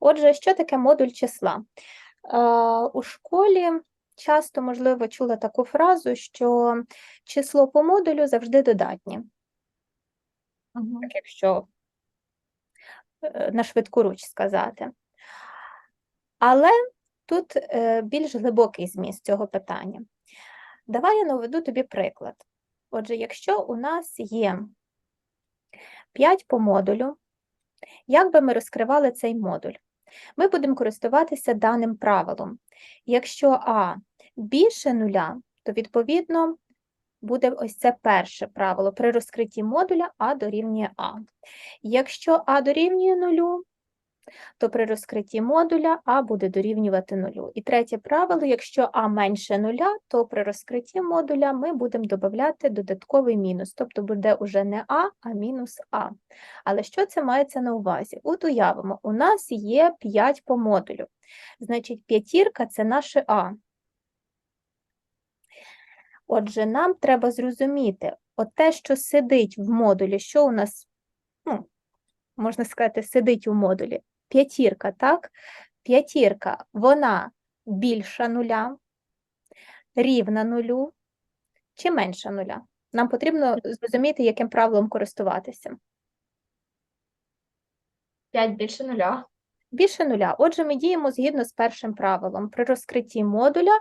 Отже, що таке модуль числа? Е, У школі часто, можливо, чула таку фразу, що число по модулю завжди додатнє. Так, якщо е, на швидку руч сказати. Але тут е, більш глибокий зміст цього питання. Давай я наведу тобі приклад. Отже, якщо у нас є 5 по модулю, як би ми розкривали цей модуль? Ми будемо користуватися даним правилом. Якщо А більше нуля, то відповідно буде ось це перше правило при розкритті модуля А дорівнює А. Якщо А дорівнює нулю, то при розкритті модуля А буде дорівнювати нулю. І третє правило, якщо А менше нуля, то при розкритті модуля ми будемо додати додатковий мінус, тобто буде уже не А, а мінус А. Але що це мається на увазі? От уявимо, у нас є 5 по модулю. Значить, п'ятірка – це наше А. Отже, нам треба зрозуміти, от те, що сидить в модулі, що у нас, ну, можна сказати, сидить у модулі. П'ятірка, так? П'ятірка, вона більша нуля, рівна нулю чи менша нуля? Нам потрібно зрозуміти, яким правилом користуватися. 5 більше нуля. Більше нуля. Отже, ми діємо згідно з першим правилом. При розкритті модуля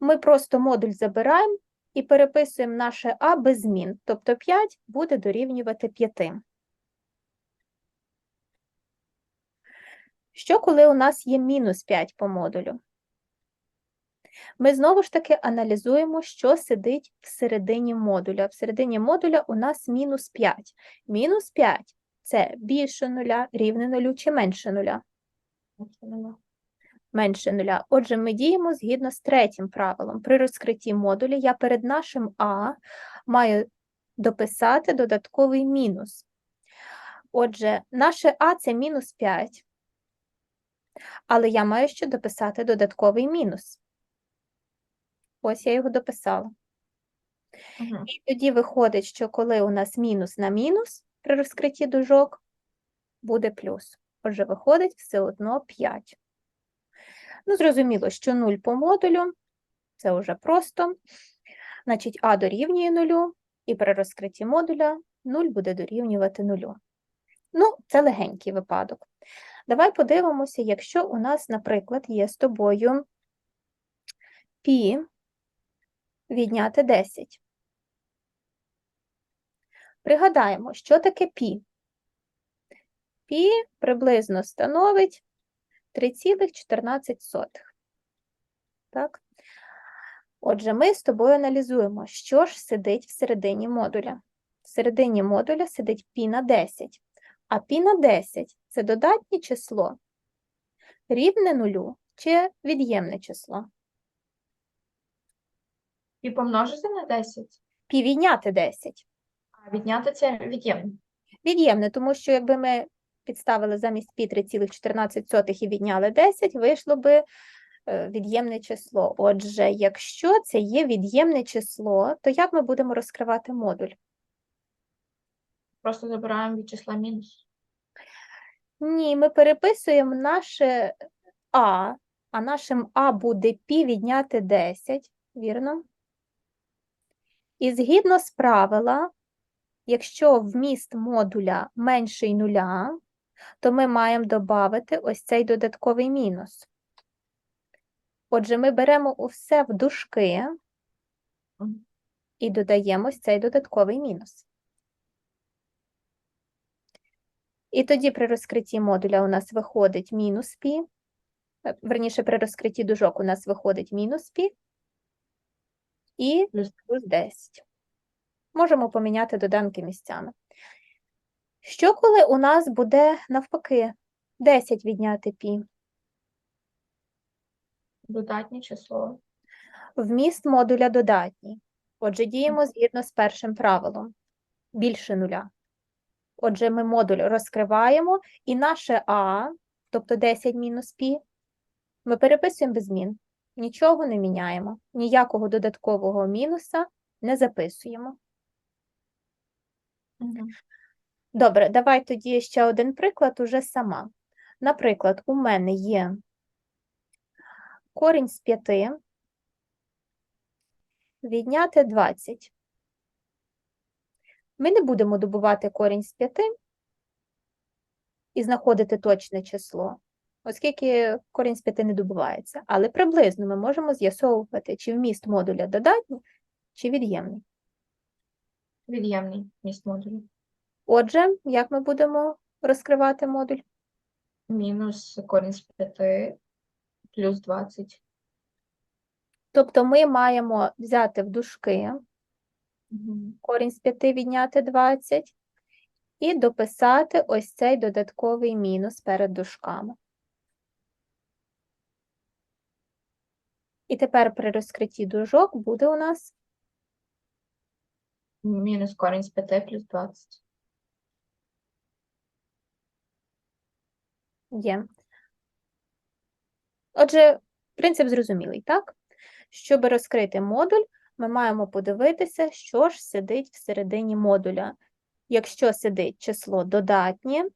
ми просто модуль забираємо і переписуємо наше А без змін. Тобто 5 буде дорівнювати 5. Що, коли у нас є мінус 5 по модулю? Ми знову ж таки аналізуємо, що сидить всередині модуля. Всередині модуля у нас мінус 5. Мінус 5 – це більше нуля, рівне нулю чи менше нуля? Менше нуля. Отже, ми діємо згідно з третім правилом. При розкритті модуля я перед нашим А маю дописати додатковий мінус. Отже, наше А – це мінус 5. Але я маю ще дописати додатковий мінус. Ось я його дописала. Мгм. І тоді виходить, що коли у нас мінус на мінус при розкритті дужок, буде плюс. Отже, виходить все одно 5. Ну, зрозуміло, що 0 по модулю це вже просто. Значить, А дорівнює 0, і при розкритті модуля 0 буде дорівнювати 0. Ну, це легенький випадок. Давай подивимося, якщо у нас, наприклад, є з тобою пі відняти 10. Пригадаємо, що таке пі. Пі приблизно становить 3,14. Так? Отже, ми з тобою аналізуємо, що ж сидить всередині модуля. Всередині модуля сидить пі на 10. А пі на 10 – це додатнє число, рівне нулю чи від'ємне число. І помножити на 10. Пі відняти 10. А відняти це від'ємне. Від'ємне, тому що якби ми підставили замість пі 3,14 і відняли 10, вийшло би е, від'ємне число. Отже, якщо це є від'ємне число, то як ми будемо розкривати модуль? Просто забираємо від числа мінус. Ні, ми переписуємо наше А, а нашим А буде пі відняти 10, вірно? І згідно з правила, якщо вміст модуля менший нуля, то ми маємо додати ось цей додатковий мінус. Отже, ми беремо усе в дужки і додаємо ось цей додатковий мінус. І тоді при розкритті модуля у нас виходить мінус пі, е, верніше, при розкритті дужок у нас виходить мінус пі і Плюс. плюс 10. Можемо поміняти доданки місцями. Що коли у нас буде навпаки 10 відняти пі? Додатнє число. Вміст модуля додатній. Отже, діємо згідно з першим правилом. Більше нуля. Отже, ми модуль розкриваємо, і наше А, тобто 10 мінус пі, ми переписуємо без змін. Нічого не міняємо. Ніякого додаткового мінуса не записуємо. Добре, давай тоді ще один приклад уже сама. Наприклад, у мене є корінь з 5 відняти 20. Ми не будемо добувати корінь з 5 і знаходити точне число, оскільки корінь з 5 не добувається. Але приблизно ми можемо з'ясовувати, чи вміст модуля додатній, чи від'ємний. Від'ємний міст модулю. Отже, як ми будемо розкривати модуль? Мінус корінь з 5 плюс 20. Тобто ми маємо взяти в дужки. Корінь з 5 відняти 20 і дописати ось цей додатковий мінус перед дужками. І тепер при розкритті дужок буде у нас Мінус корінь з 5 плюс 20. є. Отже, принцип зрозумілий, так? Щоб розкрити модуль, ми маємо подивитися, що ж сидить всередині модуля. Якщо сидить число додатнє,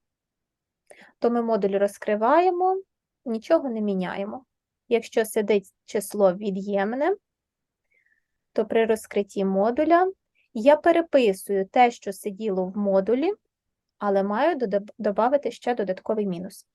то ми модуль розкриваємо, нічого не міняємо. Якщо сидить число від'ємне, то при розкритті модуля я переписую те, що сиділо в модулі, але маю додати ще додатковий мінус.